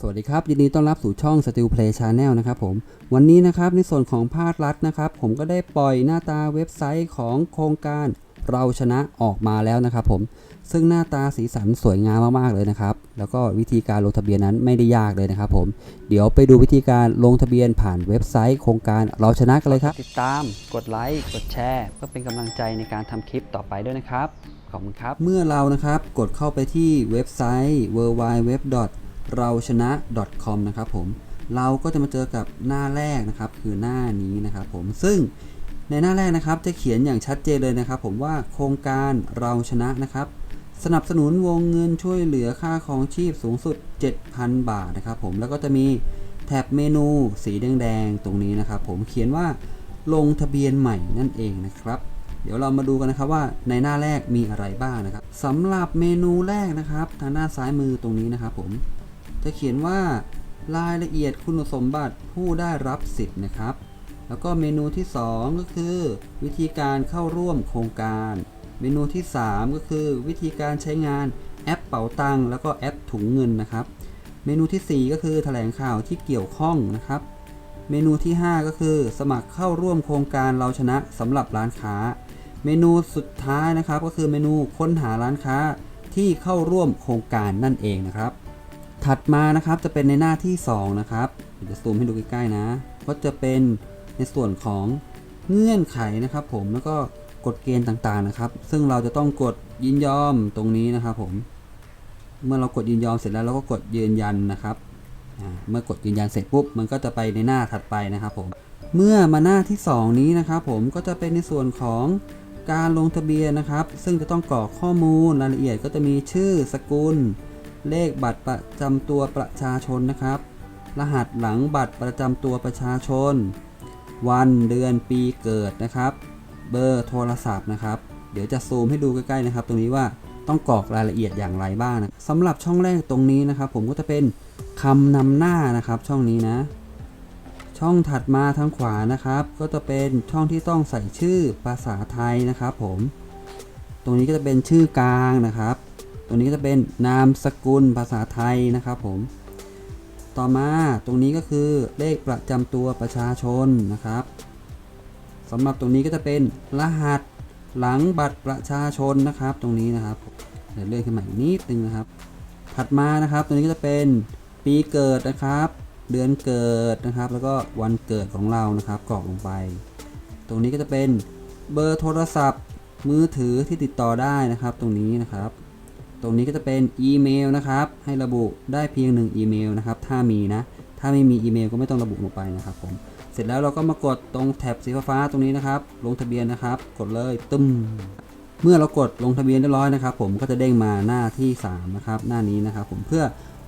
สวัสดีครับ ยินดีต้อนรับสู่ช่อง Steel Play Channel นะครับผมวันนี้นะครับในส่วนของภาครัฐนะครับ ผมก็ได้ปล่อยหน้าตาเว็บไซต์ของโครงการเราชนะออกมาแล้วนะครับผมซึ่งหน้าตาสีสันสวยงามมากๆเลยนะครับ แล้วก็วิธีการลงทะเบียนนั้นไม่ได้ยากเลยนะครับผมเดี๋ยวไปดูวิธีการลงทะเบียนผ่านเว็บไซต์โครงการเราชนะกันเลยครับ ติดตามกดไลค์กดแชร์เพื่อเป็นกำลังใจในการทำคลิปต่อไปด้วยนะครับขอบคุณครับ เมื่อเรานะครับกดเข้าไปที่เว็บไซต์ w w w เราชนะ .com นะครับผมเราก็จะมาเจอกับหน้าแรกนะครับ คือหน้านี้นะครับผมซึ่งในหน้าแรกนะครับจะเขียนอย่างชัดเจนเลยนะครับ ผมว่าโครงการเราชนะนะครับ สนับสนุนวงเงินช่วยเหลือค่าของชีพสูงสุด 7,000 บาทนะครับ ผมแล้วก็จะมีแท็บเมนูสีแดงๆตรงนี้นะครับ ผมเขียนว่าลงทะเบียนใหม่นั่นเองนะครับ เดี๋ยวเรามาดูกันนะครับว่าในหน้าแรกมีอะไรบ้างนะครับสำหรับเมนูแรกนะครับ ทางด้าซ้ายมือตรงนี้นะครับผม จะเขียนว่ารายละเอียดคุณสมบัติผู้ได้รับสิทธิ์นะครับ แล้วก็เมนูที่ 2 ก็คือ วิธีการเข้าร่วมโครงการ เมนูที่ 3 ก็คือ วิธีการใช้งานแอปเป๋าตังค์แล้วก็แอปถุงเงินนะครับ เมนูทีสี่4 ก็คือแถลงข่าวที่เกี่ยวข้องนะครับ เมนูที่ 5 ก็คือ สมัครเข้าร่วมโครงการเราชนะสำหรับร้านค้า เมนูสุดท้ายนะครับ ก็คือเมนูค้นหาร้านค้าที่เข้าร่วมโครงการนั่นเองนะครับ ถัดมานะครับจะเป็นในหน้าที่ 2 นะครับเดี๋ยวจะซูมให้ดูใกล้ๆนะ ก็จะเป็นในส่วนของเงื่อนไขนะครับ ผมแล้วก็กฎเกณฑ์ต่างๆนะครับ ซึ่งเราจะต้องกดยินยอมตรงนี้นะครับ ผม เมื่อเรากดยินยอมเสร็จแล้วเราก็กดยืนยันนะครับเมื่อกดยืนยันเสร็จปุ๊บมันก็จะไปในหน้าถัดไปนะครับ ผม เมื่อมาหน้าที่ 2 นี้นะครับ ผมก็จะเป็นในส่วนของการลงทะเบียนนะครับ ซึ่งจะต้องกรอกข้อมูลรายละเอียดก็จะมีชื่อสกุล เลขบัตรประจำตัวประชาชนนะครับ รหัสหลังบัตรประจำตัวประชาชน วันเดือนปีเกิดนะครับ เบอร์โทรศัพท์นะครับ เดี๋ยวจะซูมให้ดูใกล้ๆนะครับ ตรงนี้ว่าต้องกรอกรายละเอียดอย่างไรบ้างนะสำหรับช่องแรกตรงนี้นะครับ ผมก็จะเป็นคำนำหน้านะครับ ช่องนี้นะ ช่องถัดมาทางขวานะครับ ก็จะเป็นช่องที่ต้องใส่ชื่อภาษาไทยนะครับ ผม ตรงนี้ก็จะเป็นชื่อกลางนะครับ ตรงนี้ก็จะเป็นนามสกุลภาษาไทยนะครับ ผม ต่อมาตรงนี้ก็คือเลขประจำตัวประชาชนนะครับสำหรับตรงนี้ก็จะเป็นรหัสหลังบัตรประชาชนนะครับ ตรงนี้นะครับเดี๋ยวเลื่อนขึ้นมาอีกนิดนึงนะครับ ถัดมานะครับตรงนี้ก็จะเป็นปีเกิดนะครับ เดือนเกิดนะครับ แล้วก็วันเกิดของเรานะครับกรอกลงไป ตรงนี้ก็จะเป็นเบอร์โทรศัพท์มือถือที่ติดต่อได้นะครับ ตรงนี้นะครับ ตรงนี้ก็จะเป็นอีเมลนะครับ ให้ระบุได้เพียง 1 อีเมลนะครับ ถ้ามีนะ ถ้าไม่มีอีเมลก็ไม่ต้องระบุลงไปนะครับผม เสร็จแล้วเราก็มากดตรงแถบสีฟ้าตรงนี้นะครับ ลงทะเบียนนะครับ กดเลยตึ้ม เมื่อเรากดลงทะเบียนเรียบร้อยนะครับ ผมก็จะเด้งมาหน้าที่3นะครับหน้านี้นะครับ ผมเพื่อ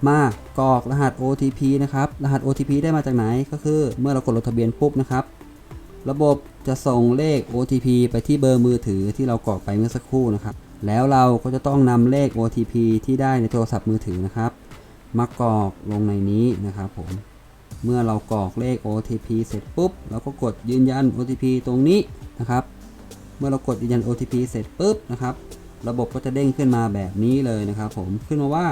มากรอกรหัส OTP นะครับ รหัส OTP ได้มาจากไหน ก็คือเมื่อเรากดลงทะเบียนปุ๊บนะครับ ระบบจะส่งเลข OTP ไปที่เบอร์มือถือที่เรากรอกไปเมื่อสักครู่นะครับ แล้วเราก็จะต้องนำเลข OTP ที่ได้ในโทรศัพท์มือถือนะครับ มากรอกลงในนี้นะครับผมเมื่อเรากรอกเลข OTP เสร็จปุ๊บเราก็กดยืนยัน OTP ตรงนี้นะครับ เมื่อเรากดยืนยัน OTP เสร็จปุ๊บนะครับ ระบบก็จะเด้งขึ้นมาแบบนี้เลยนะครับผมขึ้นมาว่า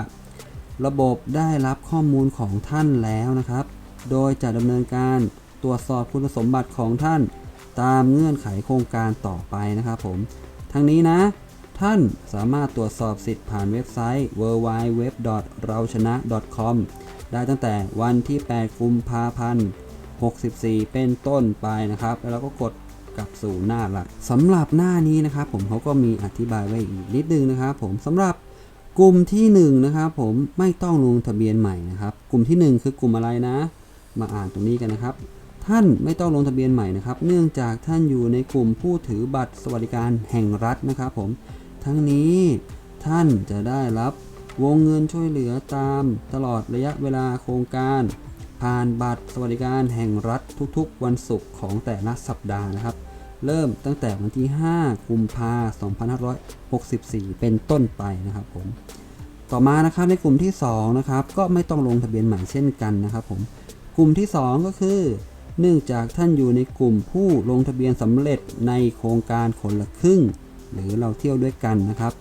ระบบได้รับข้อมูลของท่านแล้วนะครับ โดยจะดำเนินการตรวจสอบคุณสมบัติของท่าน ตามเงื่อนไขโครงการต่อไปนะครับผม ทั้งนี้นะ ท่านสามารถตรวจสอบสิทธิ์ผ่านเว็บไซต์ www.rauchana.com ได้ตั้งแต่วันที่ 8 กุมภาพันธ์ 64 เป็นต้นไปนะครับ แล้วเราก็กดกลับสู่หน้าหลักสำหรับหน้านี้นะครับ ผมเขาก็มีอธิบายไว้อีกนิดนึงนะครับ ผมสำหรับกลุ่มที่ 1 นะครับ ผมไม่ต้องลงทะเบียนใหม่นะครับ กลุ่มที่ 1 คือกลุ่มอะไรนะ มาอ่านตรงนี้กันนะครับ ท่านไม่ต้องลงทะเบียนใหม่นะครับ เนื่องจากท่านอยู่ในกลุ่มผู้ถือบัตรสวัสดิการแห่งรัฐนะครับ ผม ทั้งนี้ท่านจะได้รับวงเงินช่วยเหลือตามตลอดระยะเวลาโครงการ ผ่านบัตรสวัสดิการแห่งรัฐทุกๆ วันศุกร์ของแต่ละสัปดาห์นะครับ เริ่มตั้งแต่วันที่ 5 กุมภาพันธ์2564 เป็นต้นไปนะครับผมต่อมานะครับในกลุ่มที่2นะครับก็ไม่ต้องลงทะเบียนใหม่เช่นกันนะครับผมกลุ่มที่ 2 ก็คือ เนื่องจากท่านอยู่ในกลุ่มผู้ลงทะเบียนสำเร็จในโครงการคนละครึ่ง หรือเราเที่ยวด้วยกันนะครับ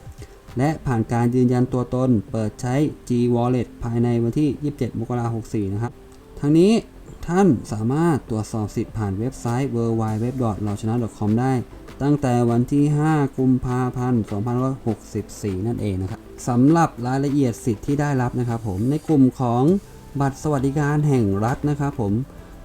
และผ่านการยืนยันตัวตน เปิดใช้ G Wallet ภายในวันที่ 27 มกราคม 64 นะครับ ทั้งนี้ท่านสามารถตรวจสอบสิทธิ์ผ่านเว็บไซต์ w w w l a o c h a n a c o m ได้ ตั้งแต่วันที่ 5 กุมภาพันธ์ 2564 นั่นเองนะครับสำหรับรายละเอียดสิทธิ์ที่ได้รับนะครับผมในกลุ่มของบัตรสวัสดิการแห่งรัฐนะครับผม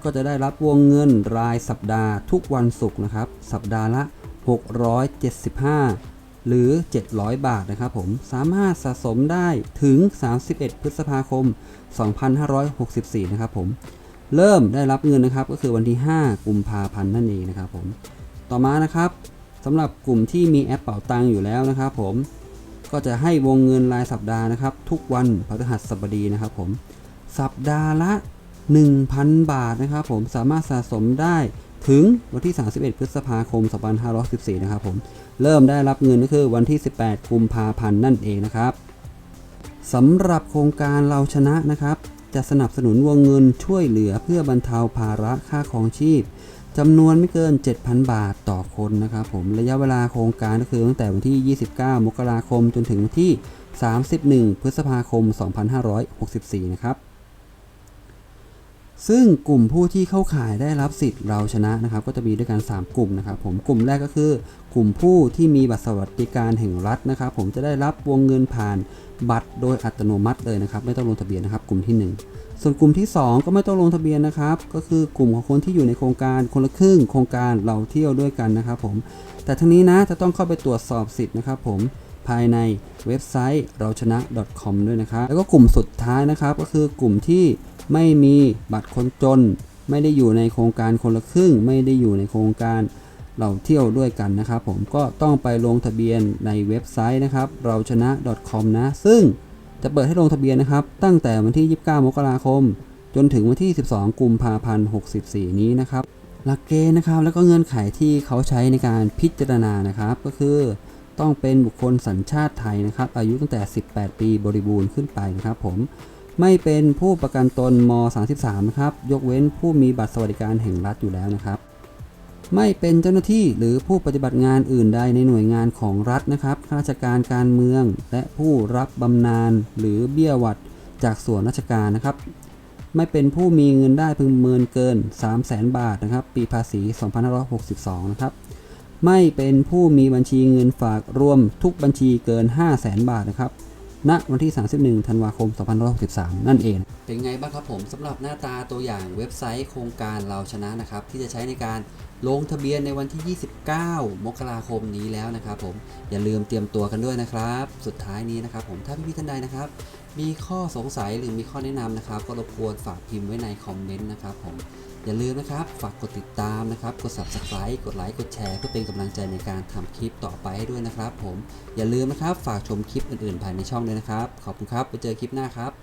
ก็จะได้รับวงเงินรายสัปดาห์ทุกวันศุกร์นะครับ สัปดาห์ละ 675 หรือ 700 บาทนะครับผม สามารถสะสมได้ถึง 31 พฤษภาคม 2564 นะครับผม เริ่มได้รับเงินนะครับก็คือวันที่ 5 กุมภาพันธ์นั่นเองนะครับผม ต่อมานะครับสำหรับกลุ่มที่มีแอปเป่าตังอยู่แล้วนะครับผมก็จะให้วงเงินรายสัปดาห์นะครับ ทุกวันพฤหัสบดีนะครับผม สัปดาห์ละ 1,000 บาทนะครับผมสามารถสะสมได้ ถึงวันที่ 31 พฤษภาคม 2514 นะครับผม เริ่มได้รับเงินก็คือวันที่ 18 กุมภาพันธ์นั่นเองนะครับสำหรับโครงการเราชนะนะครับ จะสนับสนุนวงเงินช่วยเหลือเพื่อบรรเทาภาระค่าครองชีพจำนวนไม่เกิน 7,000 บาทต่อคนนะครับผมระยะเวลาโครงการก็คือตั้งแต่วันที่ 29 มกราคมจนถึงวันที่ 31 พฤษภาคม 2564 นะครับ ซึ่งกลุ่มผู้ที่เข้าข่ายได้รับสิทธิ์เราชนะนะครับ ก็จะมีด้วยกัน 3 กลุ่มนะครับ ผมกลุ่มแรกก็คือ กลุ่มผู้ที่มีบัตรสวัสดิการแห่งรัฐนะครับ ผมจะได้รับวงเงินผ่านบัตรโดยอัตโนมัติเลยนะครับ ไม่ต้องลงทะเบียนนะครับ กลุ่มที่ 1 ส่วนกลุ่มที่ 2 ก็ไม่ต้องลงทะเบียนนะครับ ก็คือกลุ่มของคนที่อยู่ในโครงการคนละครึ่งโครงการเราเที่ยวด้วยกันนะครับ ผม แต่ทั้งนี้นะจะต้องเข้าไปตรวจสอบสิทธิ์นะครับ ผมภายในเว็บไซต์เราชนะ .com ด้วยนะครับ แล้วก็กลุ่มสุดท้ายนะครับ ก็คือกลุ่มที่ ไม่มีบัตรคนจน ไม่ได้อยู่ในโครงการคนละครึ่ง ไม่ได้อยู่ในโครงการเราเที่ยวด้วยกันนะครับผมก็ต้องไปลงทะเบียนในเว็บไซต์นะครับ เราชนะ .com นะ ซึ่งจะเปิดให้ลงทะเบียนนะครับ ตั้งแต่วันที่ 29 มกราคม จนถึงวันที่ 12 กุมภาพันธ์ 64 นี้นะครับ หลักเกณฑ์นะครับ แล้วก็เงื่อนไขที่เขาใช้ในการพิจารณานะครับ ก็คือต้องเป็นบุคคลสัญชาติไทยนะครับ อายุตั้งแต่ 18 ปีบริบูรณ์ขึ้นไปนะครับผม ไม่เป็นผู้ประกันตนม 33 นะครับ ยกเว้นผู้มีบัตรสวัสดิการแห่งรัฐอยู่แล้วนะครับ ไม่เป็นเจ้าหน้าที่หรือผู้ปฏิบัติงานอื่นใดในหน่วยงานของรัฐนะครับ ข้าราชการการเมือง และผู้รับบำนาญหรือเบี้ยวัดจากส่วนราชการนะครับ ไม่เป็นผู้มีเงินได้พึงเมินเกิน 3 0 0แสนบาทนะครับ ปีภาษี 2562 นะครับ ไม่เป็นผู้มีบัญชีเงินฝากรวมทุกบัญชีเกิน 5 0 0แสนบาทนะครับ ณวันที่ 31 ธันวาคม 2563 นั่นเอง เป็นไงบ้างครับผมสำหรับหน้าตาตัวอย่างเว็บไซต์โครงการเราชนะนะครับ ที่จะใช้ในการลงทะเบียนในวันที่ 29 มกราคมนี้แล้วนะครับผมอย่าลืมเตรียมตัวกันด้วยนะครับ สุดท้ายนี้นะครับผมถ้าพี่ๆท่านใดนะครับ มีข้อสงสัยหรือมีข้อแนะนำนะครับ ก็รบกวนฝากพิมพ์ไว้ในคอมเมนต์นะครับผมอย่าลืมนะครับ ฝากกดติดตามนะครับ กด subscribe กดไลค์ กดแชร์ เพื่อเป็นกำลังใจในการทำคลิปต่อไปให้ด้วยนะครับ ผม อย่าลืมนะครับ ฝากชมคลิปอื่นๆ ภายในช่องด้วยนะครับ ขอบคุณครับ ไปเจอคลิปหน้าครับ